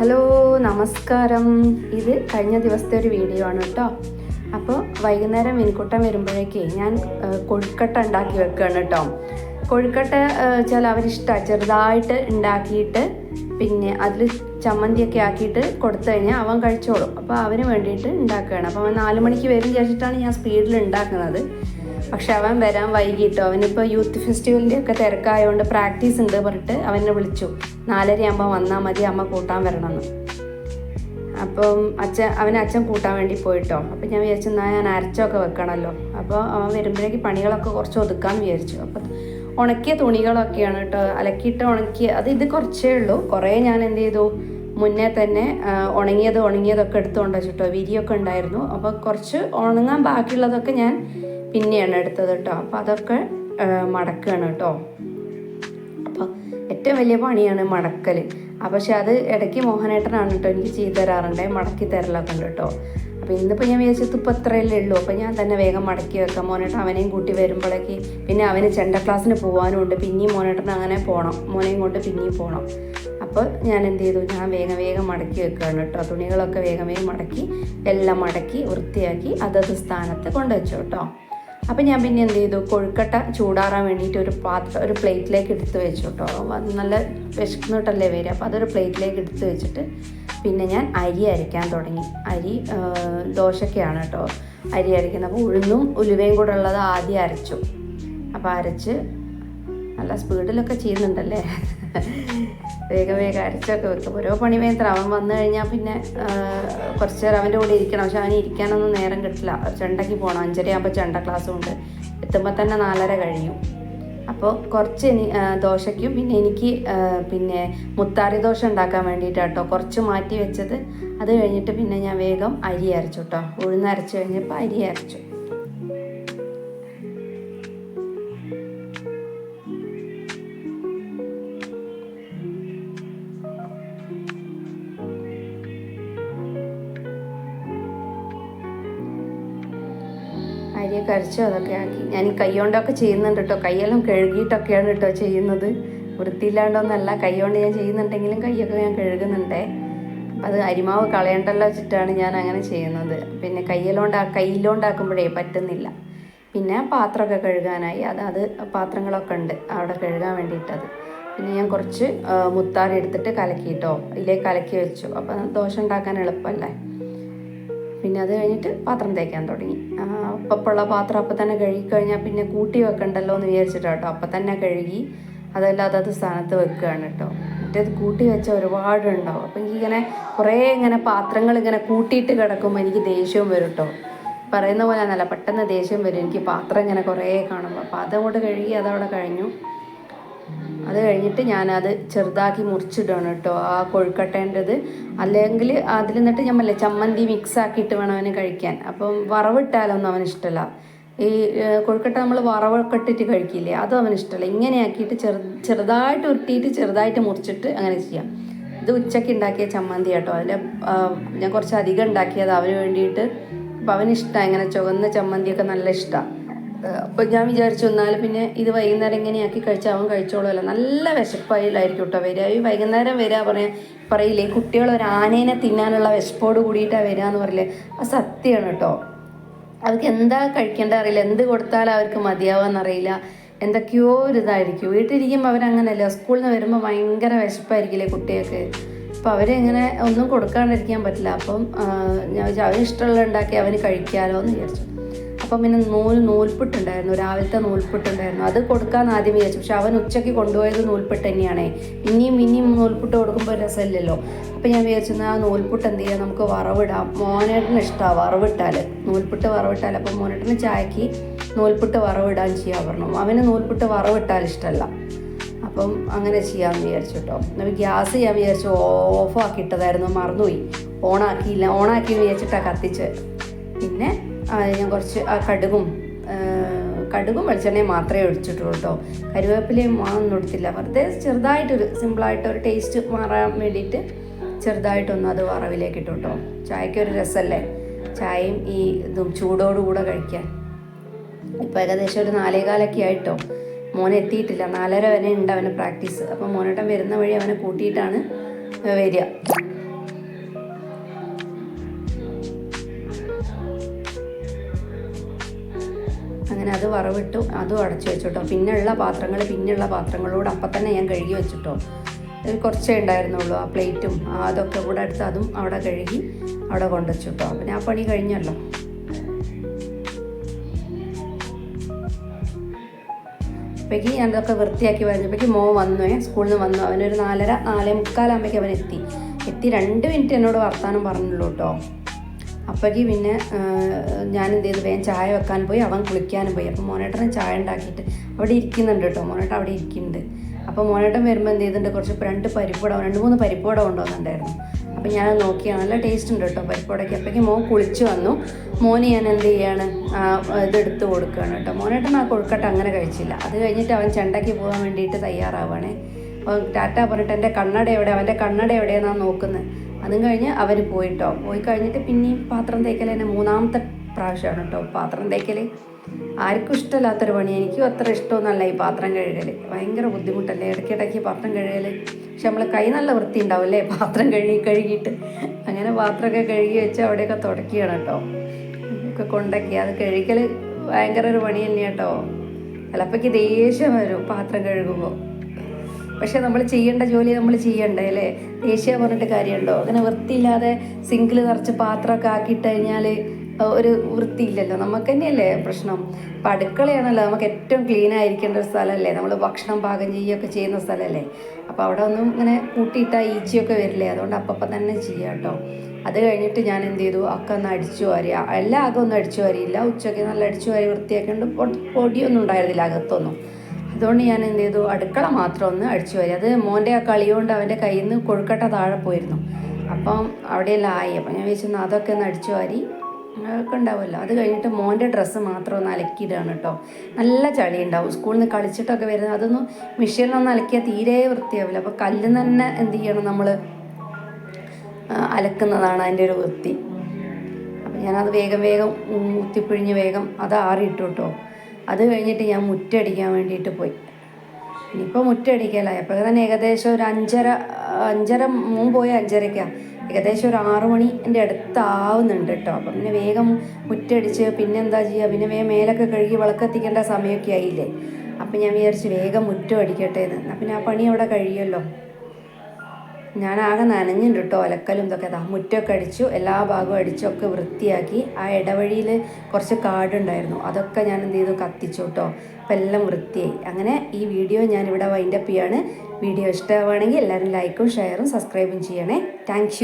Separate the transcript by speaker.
Speaker 1: Hello നമസ്കാരം. ഇത് കഴിഞ്ഞ ദിവസത്തെ ഒരു വീഡിയോ ആണ് കേട്ടോ. അപ്പോൾ വൈകുന്നേരം മീൻകുട്ടം വരുമ്പോഴേക്കേ ഞാൻ കൊഴുക്കട്ട ഉണ്ടാക്കി വെക്കുകയാണ് കേട്ടോ. കൊഴുക്കട്ട വെച്ചാൽ അവരിഷ്ടമാണ് ചെറുതായിട്ട് ഉണ്ടാക്കിയിട്ട് പിന്നെ അതിൽ ചമ്മന്തിയൊക്കെ ആക്കിയിട്ട് കൊടുത്തു കഴിഞ്ഞാൽ അവൻ കഴിച്ചോളും. അപ്പോൾ അവന് വേണ്ടിയിട്ട് ഉണ്ടാക്കുകയാണ്. അപ്പോൾ അവൻ നാല് മണിക്ക് വരും വിചാരിച്ചിട്ടാണ് ഞാൻ സ്പീഡിൽ ഉണ്ടാക്കുന്നത്. പക്ഷെ അവൻ വരാൻ വൈകിട്ടോ. അവനിപ്പോൾ യൂത്ത് ഫെസ്റ്റിവലിന്റെ ഒക്കെ തിരക്കായതുകൊണ്ട് പ്രാക്ടീസ് ഉണ്ട് പറഞ്ഞിട്ട് അവനെ വിളിച്ചു. നാലര ആകുമ്പോൾ വന്നാൽ മതി അമ്മ കൂട്ടാൻ വരണമെന്ന് അപ്പം അച്ഛൻ അവന് അച്ഛൻ കൂട്ടാൻ വേണ്ടി പോയിട്ടോ. അപ്പം ഞാൻ വിചാരിച്ചു എന്നാൽ ഞാൻ അരച്ചൊക്കെ വെക്കണമല്ലോ അപ്പോൾ അവൻ വരുമ്പോഴേക്ക് പണികളൊക്കെ കുറച്ച് ഒതുക്കാൻ വിചാരിച്ചു. അപ്പം ഉണക്കിയ തുണികളൊക്കെയാണ് കേട്ടോ. അലക്കിയിട്ട് ഉണക്കിയ അത് ഇത് കുറച്ചേ ഉള്ളൂ. കുറേ ഞാൻ എന്ത് ചെയ്തു? മുന്നേ തന്നെ ഉണങ്ങിയത് ഉണങ്ങിയതൊക്കെ എടുത്തുകൊണ്ട് വെച്ചിട്ടോ. വിരിയൊക്കെ ഉണ്ടായിരുന്നു. അപ്പോൾ കുറച്ച് ഉണങ്ങാൻ ബാക്കിയുള്ളതൊക്കെ ഞാൻ പിന്നെയാണ് എടുത്തത് കേട്ടോ. അപ്പോൾ അതൊക്കെ മടക്കുകയാണ് കേട്ടോ. അപ്പോൾ ഏറ്റവും വലിയ പണിയാണ് മടക്കൽ പക്ഷെ അത് ഇടയ്ക്ക് മോഹനേട്ടനാണ് കേട്ടോ എനിക്ക് ചെയ്തു തരാറുണ്ട്. മടക്കി തരലൊക്കെ ഉണ്ട് കേട്ടോ. അപ്പോൾ ഇന്നിപ്പോൾ ഞാൻ വിചാരിച്ചത് ഇപ്പോൾ ഇത്രയല്ലേ ഉള്ളൂ. അപ്പോൾ ഞാൻ തന്നെ വേഗം മടക്കി വെക്കാം. മോനേട്ടൻ അവനെയും കൂട്ടി വരുമ്പോഴേക്ക് പിന്നെ അവന് ചെണ്ട ക്ലാസ്സിന് പോകാനും ഉണ്ട്. പിന്നെയും മോനേട്ടൻ അങ്ങനെ പോകണം മോനെയും കൊണ്ട് പിന്നെയും പോകണം അപ്പോൾ ഞാൻ എന്ത് ചെയ്തു? ഞാൻ വേഗം വേഗം മടക്കി വെക്കുകയാണ് കേട്ടോ. തുണികളൊക്കെ വേഗം വേഗം മടക്കി എല്ലാം മടക്കി വൃത്തിയാക്കി അതത് സ്ഥാനത്ത് കൊണ്ടുവച്ചു കേട്ടോ. അപ്പം ഞാൻ പിന്നെ എന്ത് ചെയ്തു? കൊഴുക്കട്ട ചൂടാറാൻ വേണ്ടിയിട്ട് ഒരു പാത്രം ഒരു പ്ലേറ്റിലേക്ക് എടുത്ത് വെച്ചു കേട്ടോ നല്ല വിശക്കുന്നിട്ടല്ലേ വരിക. അപ്പോൾ അതൊരു പ്ലേറ്റിലേക്ക് എടുത്ത് വെച്ചിട്ട് പിന്നെ ഞാൻ അരി അരയ്ക്കാൻ തുടങ്ങി. അരി ദോശക്കെയാണ് കേട്ടോ അരി അരയ്ക്കുന്നത്. അപ്പോൾ ഉഴുന്നും ഉലുവയും കൂടെ ഉള്ളത് ആദ്യം അരച്ചു. അപ്പോൾ അരച്ച് നല്ല സ്പീഡിലൊക്കെ ചെയ്യുന്നുണ്ടല്ലേ? വേഗം വേഗം അരച്ചൊക്കെ വെക്കും. ഓരോ പണി വേഗത്തിൽ അവൻ വന്നു കഴിഞ്ഞാൽ പിന്നെ കുറച്ച് നേരം അവന്റെ കൂടെ ഇരിക്കണം. പക്ഷെ അവന് ഇരിക്കാനൊന്നും നേരം കിട്ടില്ല. ചെണ്ടയ്ക്ക് പോകണം അഞ്ചരയാകുമ്പോൾ ചെണ്ട ക്ലാസ്സും ഉണ്ട് എത്തുമ്പോൾ തന്നെ നാലര കഴിയും. അപ്പോൾ കുറച്ച് ഇനി ദോശയ്ക്കും പിന്നെ എനിക്ക് പിന്നെ മുത്താറി ദോശ ഉണ്ടാക്കാൻ വേണ്ടിയിട്ടാട്ടോ കുറച്ച് മാറ്റി വെച്ചത്. അത് കഴിഞ്ഞിട്ട് പിന്നെ ഞാൻ വേഗം അരി അരച്ചു കേട്ടോ ഉഴുന്ന് അരച്ച് കഴിഞ്ഞപ്പോൾ അരി അരച്ചു. അരിയൊക്കെ അരച്ചു അതൊക്കെ ആക്കി. ഞാൻ ഈ കൈ കൊണ്ടൊക്കെ ചെയ്യുന്നുണ്ട് കേട്ടോ കൈയെല്ലാം കഴുകിയിട്ടൊക്കെയാണ് കേട്ടോ ചെയ്യുന്നത്. വൃത്തിയില്ലാണ്ടൊന്നല്ല കൈ കൊണ്ട് ഞാൻ ചെയ്യുന്നുണ്ടെങ്കിലും കൈയൊക്കെ ഞാൻ കഴുകുന്നുണ്ടേ. അത് അരിമാവ് കളയണ്ടല്ലോ വെച്ചിട്ടാണ് ഞാൻ അങ്ങനെ ചെയ്യുന്നത്. പിന്നെ കയ്യിലോണ്ടാ കയ്യിലോണ്ടാക്കുമ്പോഴേ പറ്റുന്നില്ല. പിന്നെ പാത്രമൊക്കെ കഴുകാനായി. അത് അത് പാത്രങ്ങളൊക്കെ ഉണ്ട് അവിടെ കഴുകാൻ വേണ്ടിയിട്ടത്. പിന്നെ ഞാൻ കുറച്ച് മുത്താറി എടുത്തിട്ട് കലക്കിയിട്ടോ. ഇതിലേക്ക് കലക്കി വെച്ചു. അപ്പം ദോശ ഉണ്ടാക്കാൻ എളുപ്പമല്ലേ? പിന്നെ അത് കഴിഞ്ഞിട്ട് പാത്രം തേക്കാൻ തുടങ്ങി. അപ്പപ്പുള്ള പാത്രം അപ്പം തന്നെ കഴുകി കഴിഞ്ഞാൽ പിന്നെ കൂട്ടി വെക്കണ്ടല്ലോ എന്ന് വിചാരിച്ചിട്ടാണ് കേട്ടോ. അപ്പം തന്നെ കഴുകി അതല്ലാതെ അത് സ്ഥാനത്ത് വെക്കുകയാണ് കേട്ടോ. മറ്റേത് കൂട്ടി വെച്ച ഒരുപാട് ഉണ്ടാവും അപ്പം എനിക്കിങ്ങനെ കുറേ ഇങ്ങനെ പാത്രങ്ങൾ ഇങ്ങനെ കൂട്ടിയിട്ട് കിടക്കുമ്പോൾ എനിക്ക് ദേഷ്യവും വരും കേട്ടോ. പറയുന്ന പോലെ നല്ല പെട്ടെന്ന് ദേഷ്യം വരും. എനിക്ക് പാത്രം ഇങ്ങനെ കുറേ കാണുമ്പോൾ അപ്പോൾ അതങ്ങോട്ട് കഴുകി അതവിടെ കഴിഞ്ഞു. അത് കഴിഞ്ഞിട്ട് ഞാനത് ചെറുതാക്കി മുറിച്ചിടണം കേട്ടോ ആ കൊഴുക്കട്ടേന്റെത്. അല്ലെങ്കിൽ അതിൽ നിന്നിട്ട് പറഞ്ഞില്ലേ ചമ്മന്തി മിക്സ് ആക്കിയിട്ട് വേണം അവന് കഴിക്കാൻ. അപ്പം വറവിട്ടാലൊന്നും അവന് ഇഷ്ടമല്ല ഈ കൊഴുക്കട്ട നമ്മൾ വറവൊക്കെ ഇട്ടിട്ട് കഴിക്കില്ലേ അതും അവന് ഇഷ്ടമല്ല ഇങ്ങനെ ആക്കിയിട്ട് ചെറു ചെറുതായിട്ട് ഉരുട്ടിയിട്ട് ചെറുതായിട്ട് മുറിച്ചിട്ട് അങ്ങനെ ചെയ്യാം. ഇത് ഉച്ചയ്ക്ക് ഉണ്ടാക്കിയ ചമ്മന്തി കേട്ടോ. അതിൽ ഞാൻ കുറച്ച് അധികം ഉണ്ടാക്കിയത് അവന് വേണ്ടിയിട്ട്. അപ്പം അവന് ഇഷ്ടമാണ് ഇങ്ങനെ ചുവന്ന ചമ്മന്തിയൊക്കെ നല്ല ഇഷ്ടമാണ് അപ്പം ഞാൻ വിചാരിച്ചു എന്നാൽ പിന്നെ ഇത് വൈകുന്നേരം ഇങ്ങനെയാക്കി കഴിച്ചാൽ അവൻ അല്ല നല്ല വിശപ്പായിട്ടായിരിക്കും കേട്ടോ വരിക. ഈ വൈകുന്നേരം വരിക പറയാ പറയില്ലേ കുട്ടികൾ ഒരു ആനേനെ തിന്നാനുള്ള വിശപ്പോട് കൂടിയിട്ടാണ് വരിക എന്ന് പറയില്ലേ. അത് സത്യമാണ് കേട്ടോ അവർക്ക് എന്താ കഴിക്കേണ്ട അറിയില്ല. എന്ത് കൊടുത്താൽ അവർക്ക് മതിയാവാന്നറിയില്ല എന്തൊക്കെയോ ഒരു ഇതായിരിക്കും. വീട്ടിലിരിക്കുമ്പോൾ അവരങ്ങനെയല്ല സ്കൂളിൽ നിന്ന് വരുമ്പോൾ ഭയങ്കര വിശപ്പായിരിക്കില്ലേ കുട്ടികൾക്ക്. അപ്പോൾ അവരെങ്ങനെ ഒന്നും കൊടുക്കാണ്ടിരിക്കാൻ പറ്റില്ല. അപ്പം ഞാൻ അവന് ഇഷ്ടമുള്ള ഉണ്ടാക്കി അവന് കഴിക്കാമല്ലോ എന്ന് വിചാരിച്ചു. അപ്പം പിന്നെ നൂൽ നൂൽപ്പിട്ടുണ്ടായിരുന്നു രാവിലത്തെ നൂൽപ്പിട്ടുണ്ടായിരുന്നു അത് കൊടുക്കാൻ ആദ്യം വിചാരിച്ചു. പക്ഷെ അവൻ ഉച്ചയ്ക്ക് കൊണ്ടുപോയത് നൂൽപ്പിട്ട് തന്നെയാണ്. ഇനിയും ഇനിയും നൂൽപ്പിട്ട് കൊടുക്കുമ്പോൾ രസമില്ലല്ലോ. അപ്പം ഞാൻ വിചാരിച്ചു ആ നൂൽപുട്ട് എന്ത് ചെയ്യാം? നമുക്ക് വറവിടാം. മോനേട്ടന് ഇഷ്ടമാണ് വറവിട്ടാൽ നൂൽപുട്ട് വറവിട്ടാൽ അപ്പം മോനേട്ടന് ചായക്ക് നൂൽപുട്ട് വറവിടാൻ ചെയ്യാൻ പറഞ്ഞു. അവന് നൂൽപുട്ട് വറവിട്ടാൽ ഇഷ്ടമല്ല അപ്പം അങ്ങനെ ചെയ്യാമെന്ന് വിചാരിച്ചു കേട്ടോ നമ്മൾ ഗ്യാസ് ചെയ്യാൻ വിചാരിച്ചു. ഓഫ് ആക്കിയിട്ടതായിരുന്നു. മറന്നുപോയി. ഓണാക്കിയില്ല. ഓണാക്കി വിചാരിച്ചിട്ടാണ് കത്തിച്ച് പിന്നെ ഞാൻ കുറച്ച് ആ കടുകും കടുകും വെളിച്ചെണ്ണയും മാത്രമേ ഒഴിച്ചിട്ടുള്ളൂ കേട്ടോ. കരുവേപ്പിലയും ഒന്നും എടുത്തില്ല വെറുതെ ചെറുതായിട്ടൊരു സിമ്പിളായിട്ട് ഒരു ടേസ്റ്റ് മാറാൻ വേണ്ടിയിട്ട് ചെറുതായിട്ടൊന്ന് അത് വറവിലേക്ക് ഇട്ടു കേട്ടോ. ചായക്കൊരു രസമല്ലേ? ചായയും ഈ ഇതും ചൂടോടുകൂടെ കഴിക്കാൻ. ഇപ്പോൾ ഏകദേശം ഒരു നാലേകാലൊക്കെ ആയിട്ടോ. മോൻ എത്തിയിട്ടില്ല. നാലര വരെ ഉണ്ട് അവന് പ്രാക്ടീസ്. അപ്പോൾ മോനേട്ടൻ വരുന്ന വഴി അവനെ കൂട്ടിയിട്ടാണ് വരിക. അങ്ങനെ അത് വറവിട്ടു അതും അടച്ചു വെച്ചിട്ടോ. പിന്നെയുള്ള പാത്രങ്ങൾ പിന്നെയുള്ള പാത്രങ്ങളോട് അപ്പം തന്നെ ഞാൻ കഴുകി വെച്ചിട്ടോ. കുറച്ചേ ഉണ്ടായിരുന്നുള്ളൂ ആ പ്ലേറ്റും അതൊക്കെ കൂടെ എടുത്ത് അതും അവിടെ കഴുകി അവിടെ കൊണ്ടുവച്ചിട്ടോ അപ്പം ആ പണി കഴിഞ്ഞല്ലോ. അപ്പോഴേക്ക് ഞാൻ അതൊക്കെ വൃത്തിയാക്കി വരുന്നപ്പോഴേക്ക് മോ വന്നു സ്കൂളിൽ നിന്ന് വന്നു. അവനൊരു നാലര നാലേ മുക്കാലാകുമ്പോഴേക്ക് അവൻ എത്തി. എത്തി രണ്ട് മിനിറ്റ് എന്നോട് വർത്താനം പറഞ്ഞുള്ളൂ കേട്ടോ. അപ്പോഴേക്ക് പിന്നെ ഞാൻ എന്ത് ചെയ്തു? വേഗം ചായ വെക്കാൻ പോയി. അവൻ കുളിക്കാനും പോയി. അപ്പോൾ മോനേട്ടന് ചായ ഉണ്ടാക്കിയിട്ട് അവിടെ ഇരിക്കുന്നുണ്ട് കേട്ടോ. മോനേട്ടൻ അവിടെ ഇരിക്കുന്നുണ്ട്. അപ്പോൾ മോനേട്ടൻ വരുമ്പോൾ എന്ത് ചെയ്തിട്ടുണ്ട്? കുറച്ച് രണ്ട് പരിപ്പുട രണ്ട് മൂന്ന് പരിപ്പുട കൊണ്ടുവന്നിട്ടുണ്ടായിരുന്നു. അപ്പോൾ ഞാൻ നോക്കിയാണ് നല്ല ടേസ്റ്റ് ഉണ്ട് കേട്ടോ പരിപ്പുടയ്ക്ക് അപ്പോഴേക്കും മോൻ കുളിച്ച് വന്നു. മോന് ഞാൻ എന്ത് ചെയ്യാണ്? ഇതെടുത്ത് കൊടുക്കുകയാണ് കേട്ടോ. മോനേട്ടൻ ആ കൊഴുക്കട്ട അങ്ങനെ കഴിച്ചില്ല. അത് കഴിഞ്ഞിട്ട് അവൻ ചെണ്ടയ്ക്ക് പോകാൻ വേണ്ടിയിട്ട് തയ്യാറാവുകയാണേ. അപ്പോൾ ടാറ്റ പറഞ്ഞിട്ട് എന്റെ കണ്ണട എവിടെ? അവന്റെ കണ്ണട എവിടെയാണെന്നാണ് നോക്കുന്നത്. അതും കഴിഞ്ഞ് അവർ പോയിട്ടോ. പോയി കഴിഞ്ഞിട്ട് പിന്നെയും പാത്രം തേക്കൽ തന്നെ മൂന്നാമത്തെ പ്രാവശ്യമാണ് കേട്ടോ പാത്രം തേക്കൽ ആർക്കും ഇഷ്ടമില്ലാത്തൊരു പണി എനിക്കും അത്ര ഇഷ്ടമൊന്നുമല്ല ഈ പാത്രം കഴുകൽ ഭയങ്കര ബുദ്ധിമുട്ടല്ലേ? ഇടയ്ക്കിടയ്ക്ക് പാത്രം കഴുകൽ പക്ഷെ നമ്മൾ കൈ നല്ല വൃത്തി ഉണ്ടാവും അല്ലേ പാത്രം കഴുകി കഴുകിയിട്ട്. അങ്ങനെ പാത്രമൊക്കെ കഴുകി വെച്ച് അവിടെയൊക്കെ തുടക്കുകയാണ് കേട്ടോ ഒക്കെ കൊണ്ടൊക്കെ. അത് കഴുകൽ ഭയങ്കര ഒരു പണി തന്നെയാട്ടോ ചിലപ്പോൾ ദേഷ്യം വരും പാത്രം കഴുകുമ്പോൾ. പക്ഷെ നമ്മൾ ചെയ്യേണ്ട ജോലി നമ്മൾ ചെയ്യണ്ടേ അല്ലേ? ദേഷ്യ പറഞ്ഞിട്ട് കാര്യമുണ്ടോ? അങ്ങനെ വൃത്തിയില്ലാതെ സിങ്കിൽ നിറച്ച് പാത്രമൊക്കെ ആക്കിയിട്ട് കഴിഞ്ഞാൽ ഒരു വൃത്തിയില്ലല്ലോ. നമുക്ക് തന്നെയല്ലേ പ്രശ്നം. ഇപ്പം അടുക്കളയാണല്ലോ നമുക്ക് ഏറ്റവും ക്ലീൻ ആയിരിക്കേണ്ട ഒരു സ്ഥലമല്ലേ? നമ്മൾ ഭക്ഷണം പാകം ചെയ്യുകയൊക്കെ ചെയ്യുന്ന സ്ഥലമല്ലേ? അപ്പോൾ അവിടെ ഒന്നും ഇങ്ങനെ കൂട്ടിയിട്ടാൽ ഈച്ചയൊക്കെ വരില്ലേ? അതുകൊണ്ട് അപ്പം തന്നെ ചെയ്യാം കേട്ടോ. അത് കഴിഞ്ഞിട്ട് ഞാൻ എന്ത് ചെയ്തു? ഒക്കെ ഒന്ന് അടിച്ചു വാരിയ എല്ലാ അകം ഒന്നും അടിച്ചു വാരിയില്ല ഉച്ചയ്ക്ക് നല്ല അടിച്ചു വാരി വൃത്തിയാക്കി കൊണ്ട് പൊടിയൊന്നും ഉണ്ടായിരുന്നില്ല അകത്തൊന്നും. അതുകൊണ്ട് ഞാൻ എന്ത് ചെയ്തു? അടുക്കള മാത്രം ഒന്ന് അടിച്ചു വരി. അത് മോന്റെ ആ കളി കൊണ്ട് അവന്റെ കയ്യിൽ നിന്ന് കൊഴുക്കട്ട താഴെ പോയിരുന്നു. അപ്പം അവിടെയെല്ലാം ആയി. അപ്പം ഞാൻ വിചാരിച്ചു അതൊക്കെ ഒന്ന് അടിച്ചു വാരി. അതൊക്കെ ഉണ്ടാവുമല്ലോ. അത് കഴിഞ്ഞിട്ട് മോന്റെ ഡ്രസ്സ് മാത്രം ഒന്ന് അലക്കിയിടാണ് കേട്ടോ. നല്ല ചളി ഉണ്ടാവും. സ്കൂളിൽ നിന്ന് കളിച്ചിട്ടൊക്കെ വരുന്നത് അതൊന്നും മെഷീനൊന്നും അലക്കിയാൽ തീരെ വൃത്തിയാവില്ല. അപ്പോൾ കല്ലിൽ തന്നെ എന്ത് ചെയ്യണം നമ്മൾ അലക്കുന്നതാണ് അതിന്റെ ഒരു വൃത്തി. അപ്പം ഞാനത് വേഗം വേഗം ഊത്തിപ്പിഴിഞ്ഞ് വേഗം അത് ആറിയിട്ടു കേട്ടോ. അത് കഴിഞ്ഞിട്ട് ഞാൻ മുറ്റടിക്കാൻ വേണ്ടിയിട്ട് പോയി. ഇനിയിപ്പോൾ മുറ്റടിക്കലായി അപ്പോൾ തന്നെ ഏകദേശം ഒരു അഞ്ചര അഞ്ചര മൂന്ന് പോയ അഞ്ചരയ്ക്കാണ് ഏകദേശം ഒരു ആറ് മണിന്റെ അടുത്താവുന്നുണ്ട് കേട്ടോ അപ്പം പിന്നെ വേഗം മുറ്റടിച്ച് പിന്നെ എന്താ ചെയ്യുക പിന്നെ വേഗം മേലൊക്കെ കഴുകി വിളക്കെത്തിക്കേണ്ട സമയമൊക്കെ ആയില്ലേ? അപ്പം ഞാൻ വിചാരിച്ച് വേഗം മുറ്റം അടിക്കട്ടെ എന്ന്. അപ്പം പിന്നെ ആ പണി അവിടെ കഴിയുമല്ലോ. ഞാൻ ആകെ നനഞ്ഞിട്ടുണ്ട് കേട്ടോ ഒലക്കലും ഇതൊക്കെ ഇതാ മുറ്റമൊക്കെ അടിച്ചു എല്ലാ ഭാഗവും അടിച്ചൊക്കെ വൃത്തിയാക്കി. ആ ഇടവഴിയിൽ കുറച്ച് കാടുണ്ടായിരുന്നു. അതൊക്കെ ഞാൻ എന്ത് ചെയ്തു? കത്തിച്ചു കേട്ടോ അപ്പം എല്ലാം വൃത്തിയായി. അങ്ങനെ ഈ വീഡിയോ ഞാനിവിടെ വൈൻഡപ്പ് ചെയ്യാണ്. വീഡിയോ ഇഷ്ടമാവുകയാണെങ്കിൽ എല്ലാവരും ലൈക്കും ഷെയറും സബ്സ്ക്രൈബും ചെയ്യണേ. താങ്ക്